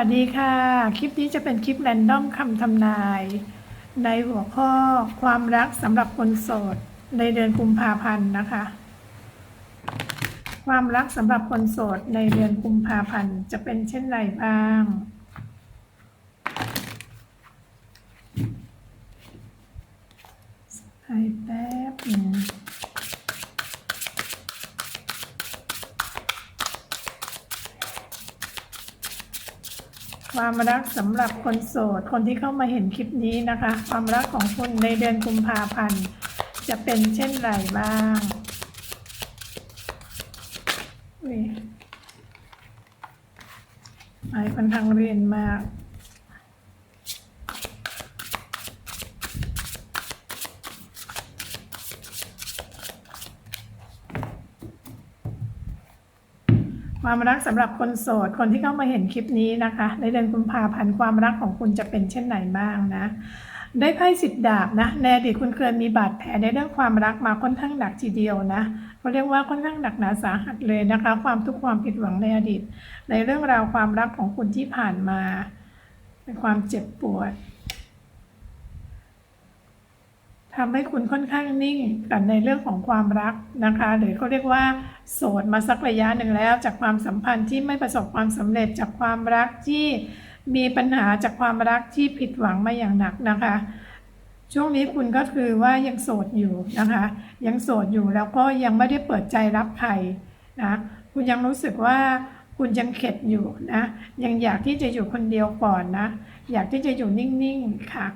สวัสดีค่ะ คลิปนี้จะเป็นคลิปแรนดอมคำทำนาย ในหัวข้อความรักสำหรับคนโสด ในเดือนกุมภาพันธ์นะคะ ความรักสำหรับคนโสด ในเดือนกุมภาพันธ์จะเป็นเช่นไรบ้าง ให้แป๊บนึง ความรักสำหรับคนโสด คนที่เข้ามาเห็นคลิปนี้นะคะ ความรักของคุณในเดือนกุมภาพันธ์ จะเป็นเช่นไรบ้างอุ๊ยไอ้คนทางเรียนมาก ความรักสำหรับคนโสด คนที่เข้ามาเห็นคลิปนี้นะคะ ในเดือนกุมภาพันธ์ความรักของคุณจะเป็นเช่นไหนบ้างนะ ได้ไพ่สิบดาบนะในอดีตคุณเคยมีบาดแผลในเรื่องความรักมาค่อนข้างหนักทีเดียวนะเขาเรียกว่าค่อนข้างหนักหนาสาหัสเลยนะคะ ความทุกข์ความผิดหวังในอดีต ในเรื่องราวความรักของคุณที่ผ่านมาเป็นความเจ็บปวด ทำให้คุณค่อนข้างนิ่งกับในเรื่องของความรักนะคะ หรือเขาเรียกว่า โสดมาสักระยะหนึ่งแล้ว จากความสัมพันธ์ที่ไม่ประสบความสำเร็จจากความรักที่มีปัญหาจากความรักที่ผิดหวังมาอย่างหนักนะคะ ช่วงนี้คุณก็คือว่ายังโสดอยู่นะคะ ยังโสดอยู่แล้วก็ยังไม่ได้เปิดใจรับใครนะคุณยังรู้สึกว่าคุณยังเข็ดอยู่นะ ยังอยากที่จะอยู่คนเดียวก่อนนะ อยากที่จะอยู่นิ่งๆค่ะ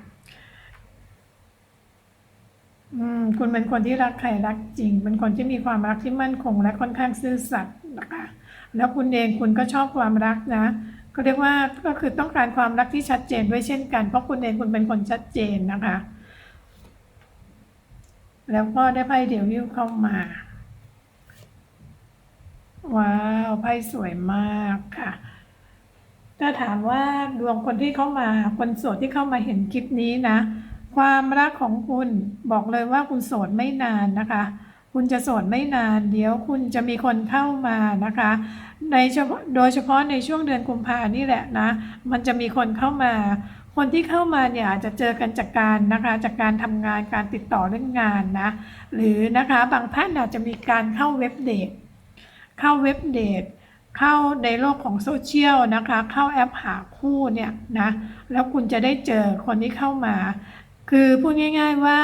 คุณเป็นคนที่รักใครรักจริง เป็นคนที่มีความรักที่มั่นคง และค่อนข้างซื่อสัตย์นะคะ แล้วคุณเองคุณก็ชอบความรักนะก็เรียกว่าก็คือต้องการความรักที่ชัดเจนด้วยเช่นกัน เพราะคุณเองคุณเป็นคนชัดเจนนะคะ แล้วก็ได้ไพ่เดี่ยววิวเข้ามา ว้าวไพ่สวยมากค่ะ ถ้าถามว่าดวงคนที่เข้ามาคนโสดที่เข้ามาเห็นคลิปนี้นะ ความรักของคุณบอกเลยว่าคุณโสดไม่นานนะคะ คุณจะโสดไม่นาน เดี๋ยวคุณจะมีคนเข้ามานะคะในเฉพาะโดยเฉพาะในช่วงเดือนกุมภานี่แหละนะ มันจะมีคนเข้ามา คนที่เข้ามาเนี่ยอาจจะเจอกันจากการนะคะจากการทำงานการติดต่อเรื่องงานนะ หรือนะคะบางท่านอาจจะมีการเข้าเว็บเดทเข้าเว็บเดทเข้าในโลกของโซเชียลนะคะ เข้าแอปหาคู่เนี่ยนะ แล้วคุณจะได้เจอคนที่เข้ามา คือพูดง่าย ๆว่า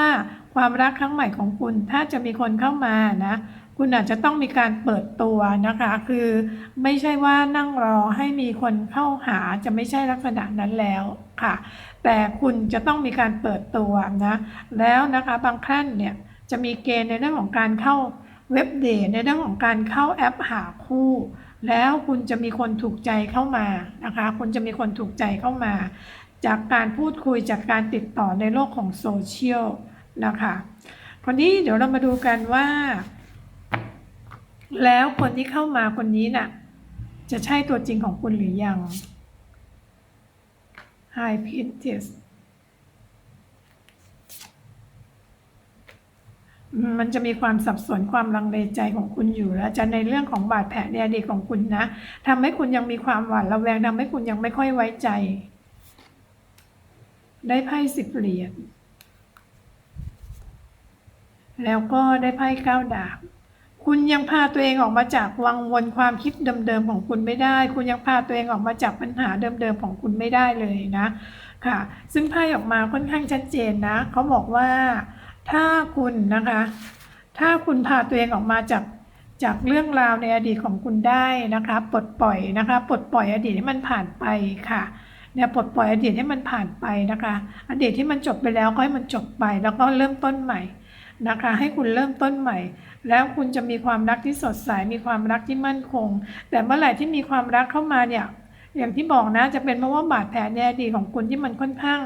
ความรักครั้งใหม่ของคุณถ้าจะมีคนเข้ามานะคุณอาจจะต้องมีการเปิดตัวนะคะ คือไม่ใช่ว่านั่งรอให้มีคนเข้าหาจะไม่ใช่ลักษณะนั้นแล้วค่ะ แต่คุณจะต้องมีการเปิดตัวนะแล้วนะคะบางท่านเนี่ยจะมีเกณฑ์ในเรื่องของการเข้าเว็บเดทในเรื่องของการเข้าแอปหาคู่ แล้วคุณจะมีคนถูกใจเข้ามานะคะ คุณจะมีคนถูกใจเข้ามา จากการพูดคุยจากการติดต่อในโลกของโซเชียลนะคะคนนี้เดี๋ยวเรามาดูกันว่า แล้วคนที่เข้ามาคนนี้น่ะ จะใช่ตัวจริงของคุณหรือยัง Hi Priestess อืมมันจะมีความสับสนความลังเลใจของคุณอยู่แล้วจะในเรื่องของบาดแผลในอดีตของคุณนะทำให้คุณยังมีความหวาดระแวงทำให้คุณยังไม่ค่อยไว้ใจ ได้ไพ่สิบเหรียญ แล้วก็ได้ไพ่เก้าดาบ คุณยังพาตัวเองออกมาจากวังวนความคิดเดิมๆของคุณไม่ได้ คุณยังพาตัวเองออกมาจากปัญหาเดิมๆของคุณไม่ได้เลยนะ ค่ะ ซึ่งไพ่ออกมาค่อนข้างชัดเจนนะ เขาบอกว่าถ้าคุณนะคะ ถ้าคุณพาตัวเองออกมาจากจากเรื่องราวในอดีตของคุณได้นะคะ ปลดปล่อยนะคะ ปลดปล่อยอดีตให้มันผ่านไปค่ะ เนี่ยปลดปล่อยอดีตให้มันผ่านไปนะคะ อดีตที่มันจบไปแล้วก็ให้มันจบไป แล้วก็เริ่มต้นใหม่นะคะ ให้คุณเริ่มต้นใหม่ แล้วคุณจะมีความรักที่สดใสมีความรักที่มั่นคง แต่เมื่อไหร่ที่มีความรักเข้ามาเนี่ยอย่างที่บอกนะจะเป็นเพราะว่าบาดแผลในอดีตของคุณที่มันค่อนข้าง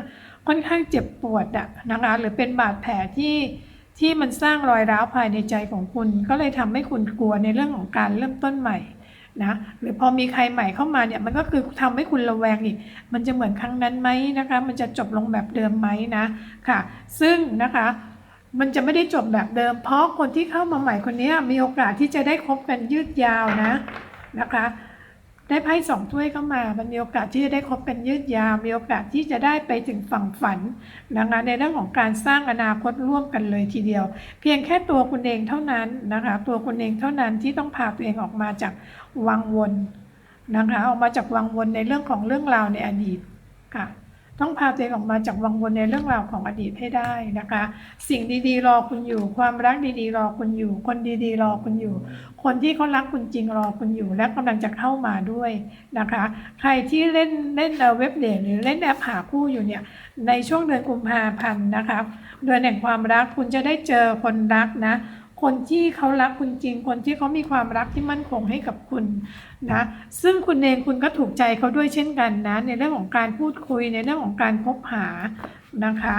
ค่อนข้างเจ็บปวดอะนะคะหรือเป็นบาดแผลที่ที่มันสร้างรอยร้าวภายในใจของคุณ ก็เลยทำให้คุณกลัวในเรื่องของการเริ่มต้นใหม่ นะหรือพอมีใครใหม่เข้ามาเนี่ยมันก็คือทำให้คุณระแวงอีกมันจะเหมือนครั้งนั้นไหมนะคะ มันจะจบลงแบบเดิมไหมนะค่ะ ซึ่งนะคะมันจะไม่ได้จบแบบเดิม เพราะคนที่เข้ามาใหม่คนนี้มีโอกาสที่จะได้คบกันยืดยาวนะนะคะ ได้ไพ่สองถ้วยเข้ามา มันมีโอกาสที่จะได้คบกันยืดยาว มีโอกาสที่จะได้ไปถึงฝั่งฝันนะคะในเรื่องของการสร้างอนาคตร่วมกันเลยทีเดียว เพียงแค่ตัวคุณเองเท่านั้นนะคะ ตัวคุณเองเท่านั้นที่ต้องพาตัวเองออกมาจากวังวนนะคะ ออกมาจากวังวนในเรื่องของเรื่องราวในอดีตค่ะ ต้องพาตัวเองออกมาจากวังวนในเรื่องราวของอดีตให้ได้นะคะ สิ่งดีๆ รอคุณอยู่ ความรักดีๆ รอคุณอยู่ คนดีๆ รอคุณอยู่ คนที่เขารักคุณจริงรอคุณอยู่ และกำลังจะเข้ามาด้วยนะคะ ใครที่เล่นเล่นเว็บเดทหรือเล่นแอปหาคู่อยู่เนี่ยในช่วงเดือนกุมภาพันธ์นะคะเดือนแห่งความรักคุณจะได้เจอคนรักนะ คนที่เขารักคุณจริง คนที่เขามีความรักที่มั่นคงให้กับคุณนะซึ่งคุณเองคุณก็ถูกใจเขาด้วยเช่นกันนะ ในเรื่องของการพูดคุยในเรื่องของการคบหานะคะ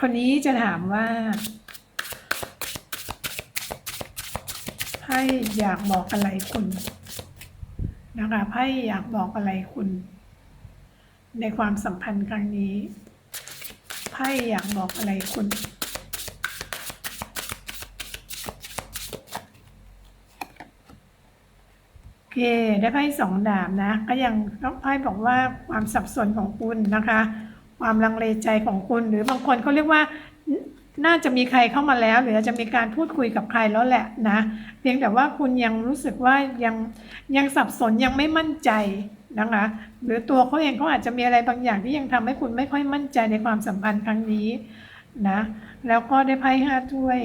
คนนี้จะถามว่าไพ่อยากบอกอะไรคุณนะคะไพ่อยากบอกอะไรคุณ ในความสัมพันธ์ครั้งนี้ไพ่อยากบอกอะไรคุณ โอ เค ได้ไพ่สองดาบนะ ก็ยังต้องไพ่บอกว่าความสับสนของคุณนะคะ ความลังเลใจของคุณ หรือบางคนเขาเรียกว่าน่าจะมีใครเข้ามาแล้ว หรือจะมีการพูดคุยกับใครแล้วแหละนะเพียงแต่ว่าคุณยังรู้สึกว่ายังยังสับสนยังไม่มั่นใจนะคะ หรือตัวเขาเองเขาอาจจะมีอะไรบางอย่างที่ยังทำให้คุณไม่ค่อยมั่นใจในความสัมพันธ์ครั้งนี้นะ แล้วก็ได้ไพ่ห้าถ้วย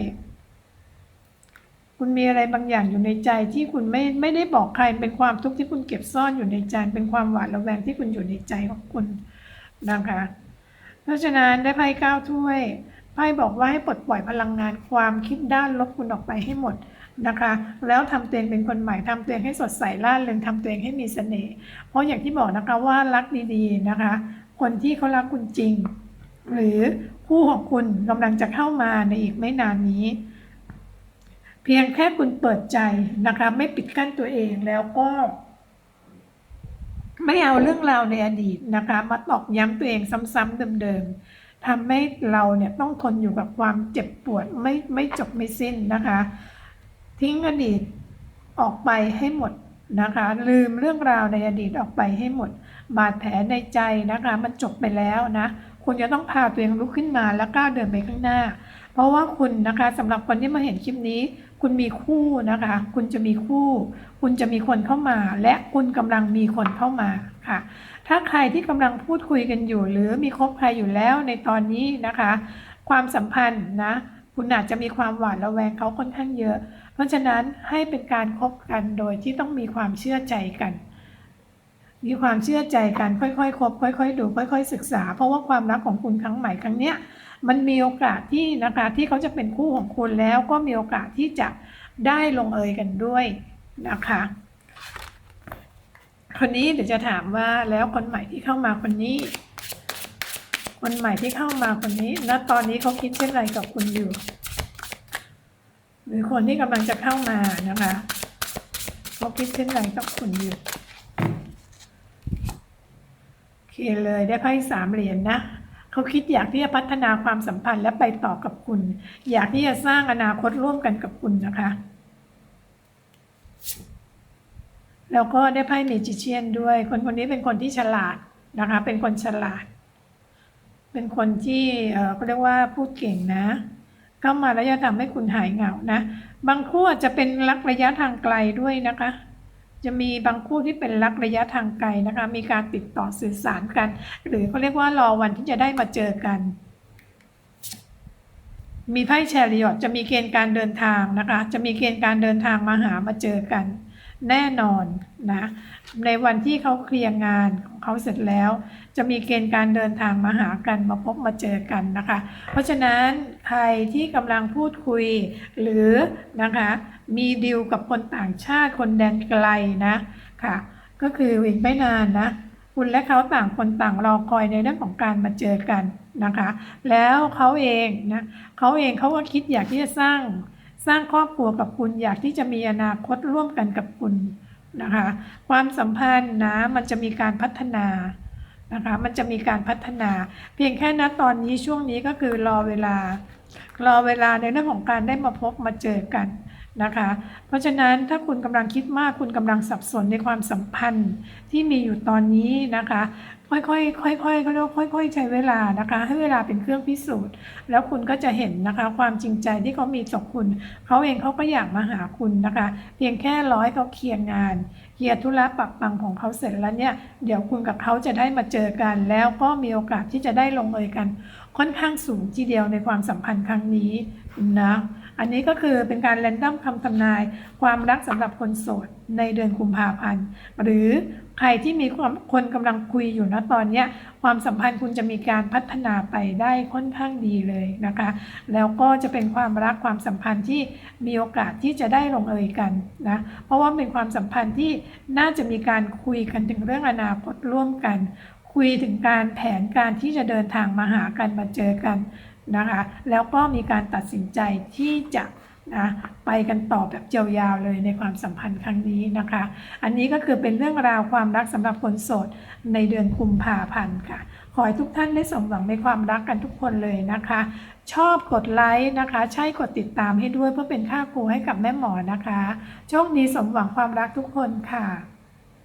คุณมีอะไรบางอย่างอยู่ในใจที่คุณไม่ไม่ได้บอกใครเป็นความทุกข์ที่คุณเก็บซ่อนอยู่ในใจ เป็นความหวาดระแวงที่คุณอยู่ในใจของคุณนะคะ เพราะฉะนั้นได้ไพ่ก้าวถ้วยไพ่บอกว่าให้ปลดปล่อยพลังงานความคิดด้านลบคุณออกไปให้หมดนะคะ แล้วทำตัวเองเป็นคนใหม่ทำตัวเองให้สดใสล่าเริงทำตัวเองให้มีเสน่ห์เพราะอย่างที่บอกนะคะว่ารักดีๆนะคะ คนที่เขารักคุณจริง หรือคู่ของคุณกำลังจะเข้ามาในอีกไม่นานนี้ พียงแค่คุณเปิดใจนะคะ ไม่ปิดกั้นตัวเองแล้วก็ ไม่เอาเรื่องราวในอดีตนะคะ มาตอกย้ำตัวเองซ้ำๆเดิมๆทำให้เราเนี่ยต้องทนอยู่กับความเจ็บปวดไม่ไม่จบไม่สิ้นนะคะ ทิ้งอดีตออกไปให้หมดนะคะ ลืมเรื่องราวในอดีตออกไปให้หมด บาดแผลในใจนะคะ มันจบไปแล้วนะคุณจะต้องพาตัวเองลุกขึ้นมาแล้วก้าวเดินไปข้างหน้า เพราะว่าคุณนะคะสำหรับคนที่มาเห็นคลิปนี้ คุณมีคู่นะคะ คุณจะมีคู่ คุณจะมีคนเข้ามา และคุณกำลังมีคนเข้ามาค่ะ ถ้าใครที่กำลังพูดคุยกันอยู่ หรือมีคบใครอยู่แล้วในตอนนี้นะคะ ความสัมพันธ์นะ คุณอาจจะมีความหวาดระแวงเขาค่อนข้างเยอะ เพราะฉะนั้นให้เป็นการคบกันโดยที่ต้องมีความเชื่อใจกันมีความเชื่อใจกันค่อยๆคบค่อย ๆ ดูค่อย ๆ ศึกษา เพราะว่าความรักของคุณครั้งใหม่ครั้งเนี้ย มันมีโอกาสที่นะคะที่เขาจะเป็นคู่ของคุณแล้วก็มีโอกาสที่จะได้ลงเอยกันด้วยนะคะคนนี้เดี๋ยวจะถามว่าแล้วคนใหม่ที่เข้ามาคนนี้ คนใหม่ที่เข้ามาคนนี้ณตอนนี้เขาคิดเช่นไรกับคุณอยู่ หรือคนที่กำลังจะเข้ามานะคะเขาคิดเช่นไรกับคุณอยู่โอเคเลยได้ไพ่สามเหรียญนะ เขาคิดอยากที่จะพัฒนาความสัมพันธ์และไปต่อกับคุณ อยากที่จะสร้างอนาคตร่วมกันกับคุณนะคะ แล้วก็ได้ไพ่เมจิเชียนด้วย คนคนนี้เป็นคนที่ฉลาดนะคะ เป็นคนฉลาด เป็นคนที่เขาเรียกว่าพูดเก่งนะ เข้ามาแล้วจะทำให้คุณหายเหงานะ บางคู่อาจจะเป็นรักระยะทางไกลด้วยนะคะ จะมีบางคู่ที่เป็นรักระยะทางไกลนะคะ มีการติดต่อสื่อสารกัน หรือเขาเรียกว่ารอวันที่จะได้มาเจอกัน มีไพ่แชริอตจะมีเกณฑ์การเดินทางนะคะ จะมีเกณฑ์การเดินทางมาหามาเจอกัน แน่นอนนะในวันที่เขาเคลียร์งานของเขาเสร็จแล้ว จะมีเกณฑ์การเดินทางมาหากันมาพบมาเจอกันนะคะ เพราะฉะนั้นใครที่กำลังพูดคุย หรือนะคะมีดีลกับคนต่างชาติคนแดนไกลนะค่ะ ก็คืออีกไม่นานนะคุณและเขาต่างคนต่างรอคอยในเรื่องของการมาเจอกันนะคะ แล้วเขาเองนะเขาเองเขาก็คิดอยากที่จะสร้าง สร้างครอบครัวกับคุณ อยากที่จะมีอนาคตร่วมกันกับคุณนะคะ ความสัมพันธ์นะมันจะมีการพัฒนานะคะมันจะมีการพัฒนา เพียงแค่ณตอนนี้ช่วงนี้ก็คือรอเวลา รอเวลาในเรื่องของการได้มาพบมาเจอกันนะคะ เพราะฉะนั้นถ้าคุณกำลังคิดมากคุณกำลังสับสนในความสัมพันธ์ที่มีอยู่ตอนนี้นะคะ ค่อยๆค่อยๆเขาเรียกค่อยๆใช้เวลานะคะ ให้เวลาเป็นเครื่องพิสูจน์ แล้วคุณก็จะเห็นนะคะ ความจริงใจที่เขามีต่อคุณ เขาเองเขาก็อยากมาหาคุณนะคะ เพียงแค่ร้อยเขาเคลียร์งานเคลียร์ธุระปักปังของเขาเสร็จแล้วเนี่ยเดี๋ยวคุณกับเขาจะได้มาเจอกัน แล้วก็มีโอกาสที่จะได้ลงเอยกัน ค่อนข้างสูงทีเดียวในความสัมพันธ์ครั้งนี้นะอันนี้ก็คือเป็นการแรนดัมคำทำนาย ความรักสำหรับคนโสดในเดือนกุมภาพันธ์ หรือ ใครที่มีความคนกำลังคุยอยู่นะตอนเนี้ยความสัมพันธ์คุณจะมีการพัฒนาไปได้ค่อนข้างดีเลยนะคะ แล้วก็จะเป็นความรักความสัมพันธ์ที่มีโอกาสที่จะได้ลงเอยกันนะเพราะว่าเป็นความสัมพันธ์ที่น่าจะมีการคุยกันถึงเรื่องอนาคตร่วมกัน คุยถึงการแผนการที่จะเดินทางมาหากันมาเจอกันนะคะ แล้วก็มีการตัดสินใจที่จะ นะไปกันต่อแบบยาวๆเลยในความสัมพันธ์ครั้งนี้นะคะ อันนี้ก็คือเป็นเรื่องราวความรักสำหรับคนโสดในเดือนกุมภาพันธ์ค่ะ ขอให้ทุกท่านได้สมหวังในความรักกันทุกคนเลยนะคะ ชอบกดไลค์นะคะ ใช่กดติดตามให้ด้วยเพื่อเป็นค่าครูให้กับแม่หมอนะคะ โชคดีสมหวังความรักทุกคนค่ะ